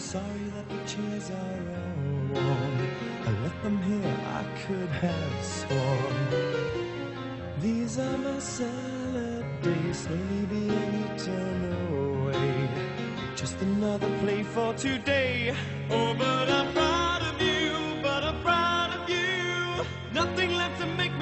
sorry that the chairs are all warm. I left them here, I could have sworn. These are my salad days, slowly being eaten away. Just another play for today. Oh, but I'm proud of you, but I'm proud of you. Nothing left to make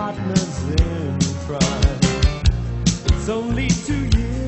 partners in crime. It's only two years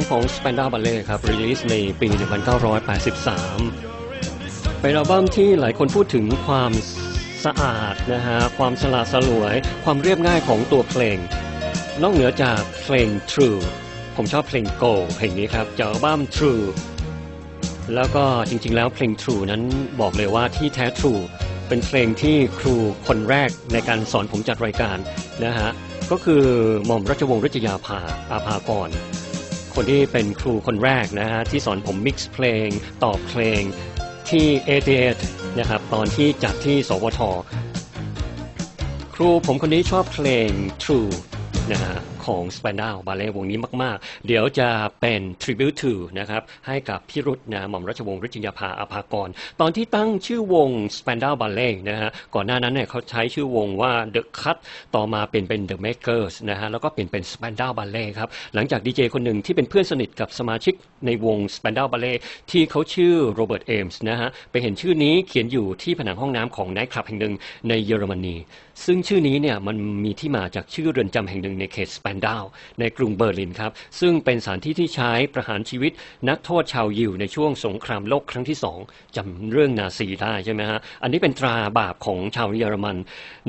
นของ Spandau Ballet ครับ รีลิสในปี 1983 เป็นอัลบั้มที่หลายคนพูดถึงความสะอาดนะฮะ ความสละสลวย ความเรียบง่ายของตัวเพลง นอกเหนือจากเพลง True ผมชอบเพลง Go เพลงนี้ครับจากอัลบั้ม True แล้วก็จริงๆแล้วเพลง True นั้นบอกเลยว่าที่แท้ True เป็นเพลงที่ครูคนแรกในการสอนผมจัดรายการนะฮะก็คือหม่อมราชวงศ์รัชยาภาอาภากร คนที่เป็นครูคนแรกนะฮะที่สอนผมมิกซ์เพลงตอบเพลงที่เอเดนะครับตอนที่จัดที่สวท ครูผมคนนี้ชอบเพลง True นะฮะ ของ Spandau Ballet วงนี้มาก ๆ เดี๋ยวจะเป็น tribute to นะครับให้กับพี่รุธนะหม่อมราชวงศ์ริจิยาภาอาภากร ตอนที่ตั้งชื่อวง Spandau Ballet นะฮะก่อนหน้านั้นเนี่ยเขาใช้ชื่อวงว่า The Cut ต่อมาเป็นเป็น The Makers นะฮะแล้วก็เปลี่ยนเป็น Spandau Ballet ครับหลังจากดีเจคนหนึ่งที่เป็นเพื่อนสนิทกับสมาชิกในวง Spandau Ballet ที่เขาชื่อโรเบิร์ตเอมส์นะฮะไปเห็นชื่อนี้เขียนอยู่ที่ผนังห้องน้ำของไนท์คลับแห่งหนึ่งในเยอรมนี ซึ่งชื่อนี้เนี่ยมันมีที่มาจากชื่อเรือนจำแห่งหนึ่งในเขตสเปนดาวในกรุงเบอร์ลินครับ ซึ่งเป็นสถานที่ที่ใช้ประหารชีวิตนักโทษชาวยิวในช่วงสงครามโลกครั้งที่สองจำเรื่องนาซีได้ใช่ไหมฮะ อันนี้เป็นตราบาปของชาวเยอรมัน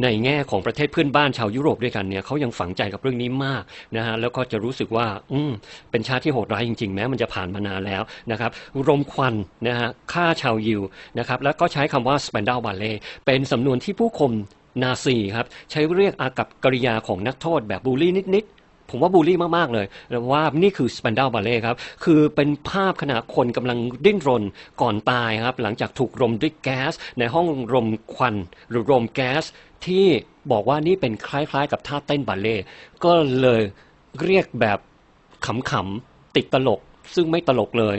ในแง่ของประเทศเพื่อนบ้านชาวยุโรปด้วยกันเนี่ยเขายังฝังใจกับเรื่องนี้มากนะฮะแล้วก็จะรู้สึกว่าอืมเป็นชาติที่โหดร้ายจริงๆ แม้มันจะผ่านมานานแล้วนะครับรมควันนะฮะฆ่าชาวยิวนะครับแล้วก็ใช้คำว่า s p a n d a l Ballet เป็นสำนวนที่ผู้คม นาซีครับใช้เรียกอากับกริยาของนักโทษแบบบูลลี่นิดๆผมว่าบูลลี่มาก ๆ เลยว่านี่คือ s p a n d a l Ballet ครับ คือเป็นภาพขณะคนกำลังดิ้นรนก่อนตายครับ หลังจากถูกรมด้วยแก๊ส ในห้องรมควัน หรือรมแก๊ส ที่บอกว่านี่เป็นคล้าย ๆ กับท่าเต้นบัลเล่ก็เลยเรียกแบบขำ ๆ ติดตลกซึ่งไม่ตลกเลย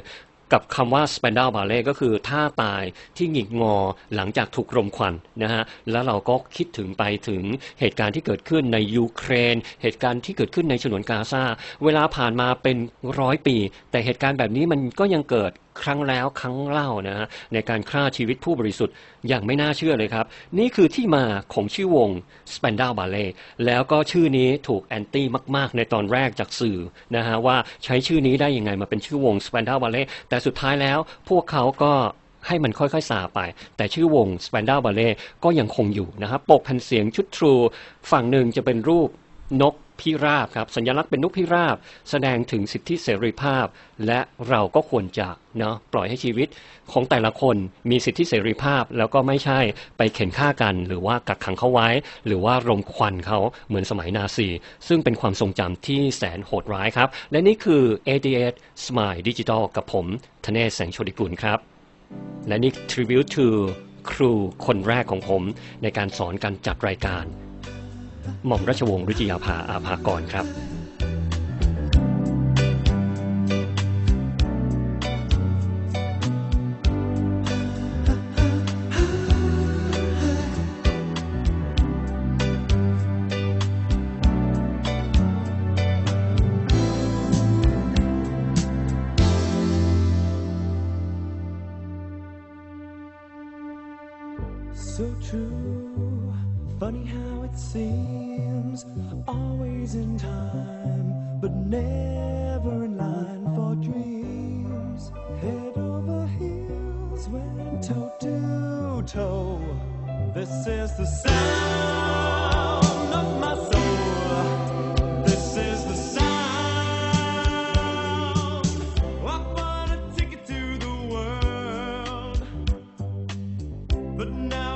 กับคำว่า spandau Ballet ก็คือท่าตายที่หงิกงอหลังจากถูกรมควันนะฮะแล้วเราก็คิดถึงไปถึงเหตุการณ์ที่เกิดขึ้นในยูเครน เหตุการณ์ที่เกิดขึ้นในฉนวนกาซาเวลาผ่านมาเป็นร้อยปี แต่เหตุการณ์แบบนี้มันก็ยังเกิดครั้งแล้วครั้งเล่านะฮะในการฆ่าชีวิตผู้บริสุทธิ์อย่างไม่น่าเชื่อเลยครับ นี่คือที่มาของชื่อวง s p a n d a l Ballet แล้วก็ชื่อนี้ถูกแอนตี้มาก ๆ ในตอนแรกจากสื่อนะฮะว่าใช้ชื่อนี้ได้ยังไงมาเป็นชื่อวง s p a n d a l Ballet แต่สุดท้ายแล้วพวกเขาก็ให้มันค่อยๆซาไป แต่ชื่อวง s p a n d a l Ballet ก็ยังคงอยู่นะครับปกแผ่นเสียงชุดทรูฝั่งหนึ่งจะเป็นรูปนก พิราบครับ สัญลักษณ์เป็นนกพิราบ แสดงถึงสิทธิเสรีภาพ และเราก็ควรจะเนาะปล่อยให้ชีวิตของแต่ละคนมีสิทธิเสรีภาพ แล้วก็ไม่ใช่ไปเข็นฆ่ากัน หรือว่ากักขังเขาไว้ หรือว่ารมควันเขาเหมือนสมัยนาซี ซึ่งเป็นความทรงจำที่แสนโหดร้ายครับ และนี่คือ 88 Smile Digital กับผมธเนศแสงโชติกุลครับ และนี่ Tribute to ครูคนแรกของผมในการสอนการจัดรายการ หม่อมราชวงศ์รุจิยาภาอาภากรครับ always in time, but never in line for dreams. Head over heels, went toe to toe. This is the sound of my soul. This is the sound. I bought a ticket to the world. But now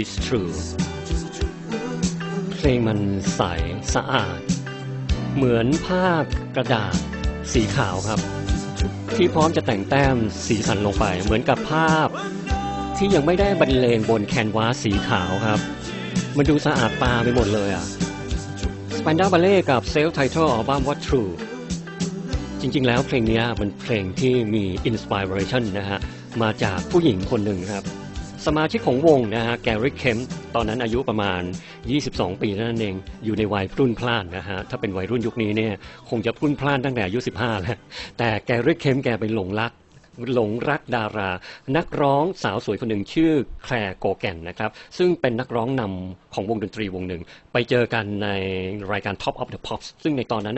is true เพลงมันใสสะอาด เหมือนภากระดาษสีขาวครับ ที่พร้อมจะแต่งแต้มสีสันลงไป เหมือนกับภาพ ที่ยังไม่ได้บรรเลงบนแคนวาสสีขาวครับ มันดูสะอาดตาไปหมดเลยอะ s p a n d a Ballet กับ Self Title Album What True จริงๆแล้วเพลงนี้มันเพลงที่มี inspiration นะฮะ มาจากผู้หญิงคนหนึ่งครับ สมาชิกของวงนะฮะแกริ k เคมตอนนั้นอายุประมาณ 22 ปีนั้นเอง อยู่ในวัยรุ่นพลานนะฮะถ้าเป็นวัยรุ่นยุคนี้เนี่ยคงจะพรุ่นพลานตั้งแต่อายุ 15 แล้ว แต่แกริ k เคมแกไปหลงรักหลงรักดารา นักร้องสาวสวยคนหนึ่งชื่อแคลร์โกแกนนะครับ ซึ่งเป็นนักร้องนำของวงดนตรีวงหนึ่ง ไปเจอกันในรายการ Top of the Pops ซึ่งในตอนนั้น